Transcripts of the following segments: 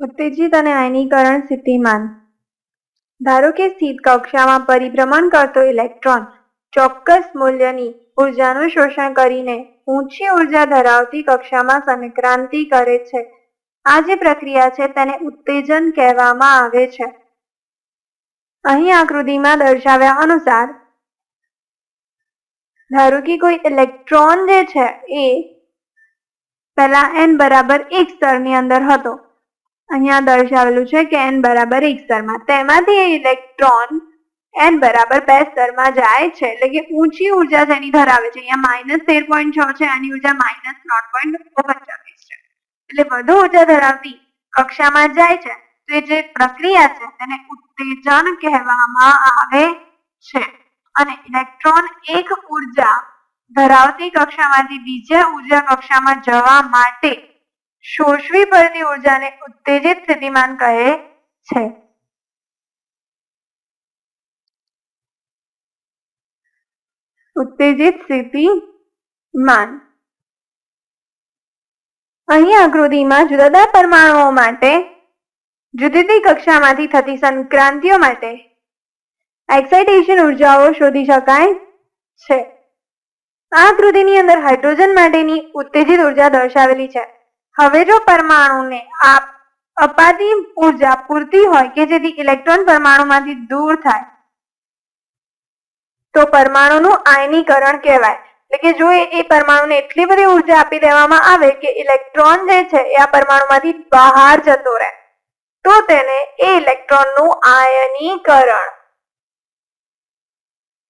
ઉત્તેજિત અને આયનીકરણ સ્થિતિમાન ધારો કે સ્થિત કક્ષામાં પરિભ્રમણ કરતો ઇલેક્ટ્રોન ચોક્કસ મૂલ્યની ઉર્જાનું શોષણ કરીને ઊંચી ઊર્જા ધરાવતી કક્ષામાં સંક્રાંતિ કરે છે. આ જે પ્રક્રિયા છે તેને ઉત્તેજન કહેવામાં આવે છે. અહીં આકૃતિમાં દર્શાવ્યા અનુસાર, ધારો કે કોઈ ઇલેક્ટ્રોન જે છે એ પહેલા એન બરાબર એક સ્તરની અંદર હતો. અહીંયા દર્શાવેલું છે કે એન બરાબર એક સ્તરમાં. તેમાંથી ઇલેક્ટ્રોન એન બરાબર બે સ્તરમાં જાય છે. એટલે કે ઊંચી ઊર્જા જેની ધરાવે છે. અહીંયા માઇનસ તેર પોઈન્ટ છ છે. આની ઊર્જા માઇનસ ત્રણ પોઈન્ટ ઓગણચાલીસ છે. એટલે વધુ ઊર્જા ધરાવતી કક્ષામાં જાય છે. તો એ જે પ્રક્રિયા છે તેને ઉત્તેજન કહેવામાં આવે છે. અને ઇલેક્ટ્રોન એક ઊર્જા ધરાવતી કક્ષામાંથી બીજા ઊર્જા કક્ષામાં જવા માટે શોષવી પડતી ઉર્જાને ઉત્તેજિત સ્થિતિમાન કહે છે. ઉત્તેજિત સ્થિતિમાન. અહીં આકૃતિમાં જુદા જુદા પરમાણુઓ માટે જુદી જુદી કક્ષામાંથી થતી સંક્રાંતિઓ માટે એક્સાઇટેશન ઉર્જાઓ શોધી શકાય છે. આ આકૃતિની અંદર હાઇડ્રોજન માટેની ઉત્તેજિત ઊર્જા દર્શાવેલી છે. હવે જો પરમાણુને આ અપાતી ઊર્જા પૂરતી હોય કે જેથી ઇલેક્ટ્રોન પરમાણુમાંથી દૂર થાય, તો પરમાણુનું આયનીકરણ કહેવાય. એટલે કે જો એ પરમાણુને એટલી બધી ઊર્જા આપી દેવામાં આવે કે ઇલેક્ટ્રોન જે છે એ આ પરમાણુમાંથી બહાર જતો રહે, તો તેને એ ઇલેક્ટ્રોનનું આયનીકરણ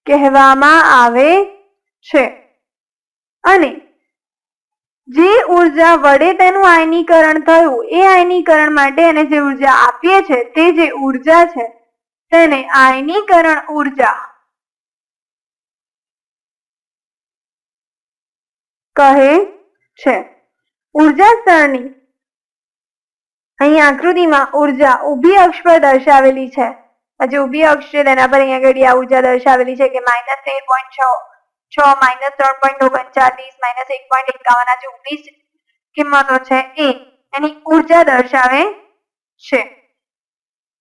કહેવામાં આવે છે. અને જે ઊર્જા વડે તેનું આયનીકરણ થયું, એ આયનીકરણ માટે એને જે ઊર્જા આપીએ છે, તે જે ઊર્જા છે, તેને આયનીકરણ ઊર્જા કહે છે. ઊર્જા સ્તરની અહીં આકૃતિમાં ઊર્જા ઊભી અક્ષ પર દર્શાવેલી છે. જે ઊભી અક્ષ છે, તેના પર અહીંયા ઘડી આ ઊર્જા દર્શાવેલી છે, કે માઇનસ તેર પોઈન્ટ છ છ માઇનસ ત્રણ પોઈન્ટ ઓગણચાલીસ માઇનસ એક પોઈન્ટ એકાવન જે ઊભી કિંમતો છે એ એની ઊર્જા દર્શાવે છે.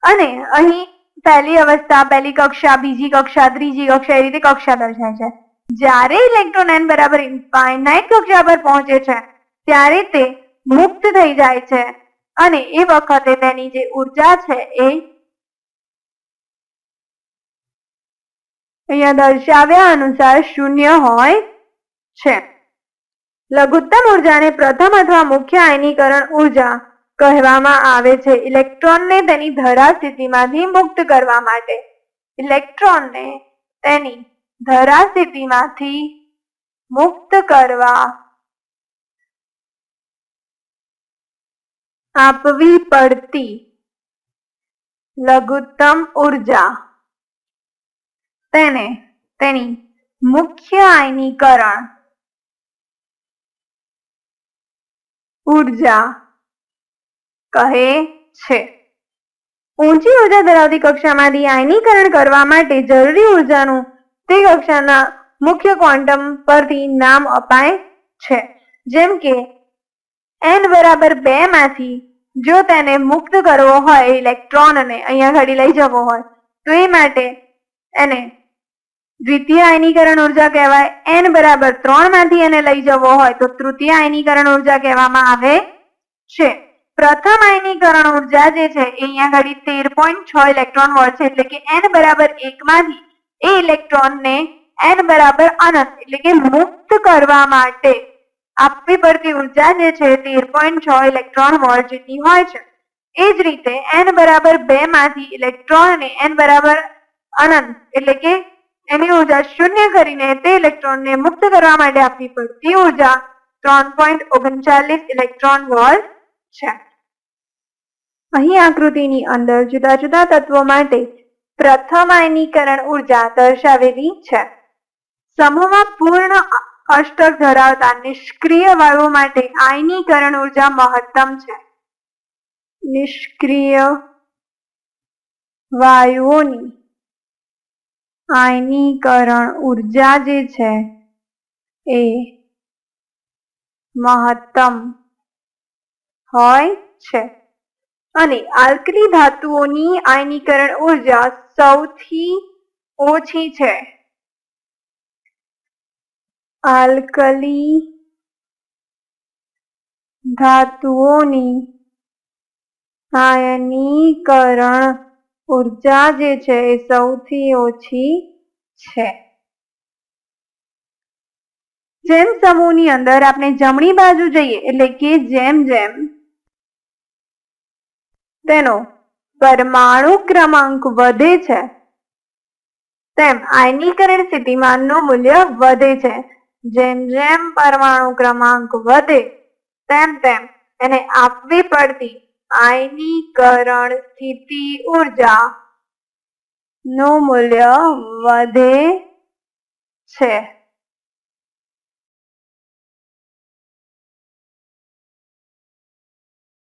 અને અહીં પહેલી અવસ્થા, પહેલી કક્ષા, બીજી કક્ષા, ત્રીજી કક્ષા એ રીતે કક્ષા દર્શાય છે. જ્યારે ઇલેક્ટ્રોન એન બરાબર ઇન્ફાઇનાઇટ કક્ષા પર પહોંચે છે, ત્યારે તે મુક્ત થઈ જાય છે. અને એ વખતે તેની જે ઊર્જા છે એ અહીંયા દર્શાવ્યા અનુસાર શૂન્ય હોય છે. લઘુત્તમ ઉર્જાને પ્રથમ અથવા મુખ્ય આયનીકરણ ઊર્જા કહેવામાં આવે છે. ઇલેક્ટ્રોનને તેની ધરા સ્થિતિમાંથી મુક્ત કરવા માટે. ઇલેક્ટ્રોનને તેની ધરા સ્થિતિમાંથી મુક્ત કરવા આપવી પડતી લઘુત્તમ ઊર્જા. તેને તેની મુખ્ય આયનીકરણ ઊર્જા કહે છે. ઊંચી ઊર્જા ધરાવતી કક્ષામાંથી આયનીકરણ કરવા માટે જરૂરી ઉર્જાનું તે કક્ષાના મુખ્ય ક્વોન્ટમ પરથી નામ અપાય છે. જેમ કે એન બરાબર બે માંથી જો તેને મુક્ત કરવો હોય, ઇલેક્ટ્રોનને અહીંયા ઘડી લઈ જવો હોય, તો એ માટે એને દ્વિતીય આયનીકરણ ઊર્જા કહેવાય એન બરાબર ત્રણમાંથી એને લઈ જવો હોય તો તૃતીય આયનીકરણ ઊર્જા કહેવામાં આવે છે. પ્રથમ આયનીકરણ ઊર્જા જે છે એ અહીંયા ઘડી તેર પોઈન્ટ છ ઇલેક્ટ્રોન વોલ્ટ છે એટલે કે એન બરાબર એક માંથી એ ઇલેક્ટ્રોનને એન બરાબર અનંત એટલે કે મુક્ત કરવા માટે આપવી પડતી ઊર્જા જે છે તેર પોઈન્ટ છ ઇલેક્ટ્રોન વોલ્ટ જેટલી હોય છે. એ જ રીતે એન બરાબર બે માંથી ઇલેક્ટ્રોનને એન બરાબર અનંત એટલે કે એની ઊર્જા શૂન્ય કરીને તે ઇલેક્ટ્રોનને મુક્ત કરવા માટે આપવી પડતી ઊર્જા ત્રણ પોઈન્ટ ઓગણચાલીસ ઇલેક્ટ્રોન વોલ્ટ છે. અહીં આકૃતિની અંદર જુદા જુદા તત્વો માટે પ્રથમ આયનીકરણ ઊર્જા દર્શાવેલી છે. સમૂહમાં પૂર્ણ અષ્ટક ધરાવતા નિષ્ક્રિય વાયુઓ માટે આયનીકરણ ઊર્જા મહત્તમ છે. નિષ્ક્રિય વાયુઓની આયનીકરણ ઊર્જા જે છે એ મહત્તમ હોય છે. અને આલ્કલી ધાતુઓની આયનીકરણ ઊર્જા સૌથી ઓછી છે. આલ્કલી ધાતુઓની આયનીકરણ ઊર્જા જે છે એ સૌથી ઓછી છે. જેમ સમૂહની અંદર આપણે જમણી બાજુ જઈએ, એટલે કે જેમ જેમ તેનો પરમાણુ ક્રમાંક વધે છે, તેમ આયનીકરણ સ્થિતિમાનનું મૂલ્ય વધે છે. જેમ જેમ પરમાણુ ક્રમાંક વધે, તેમ તેમ એને આપવી પડતી આયનીકરણ સ્થિતિ ઊર્જા નું મૂલ્ય વધે છે.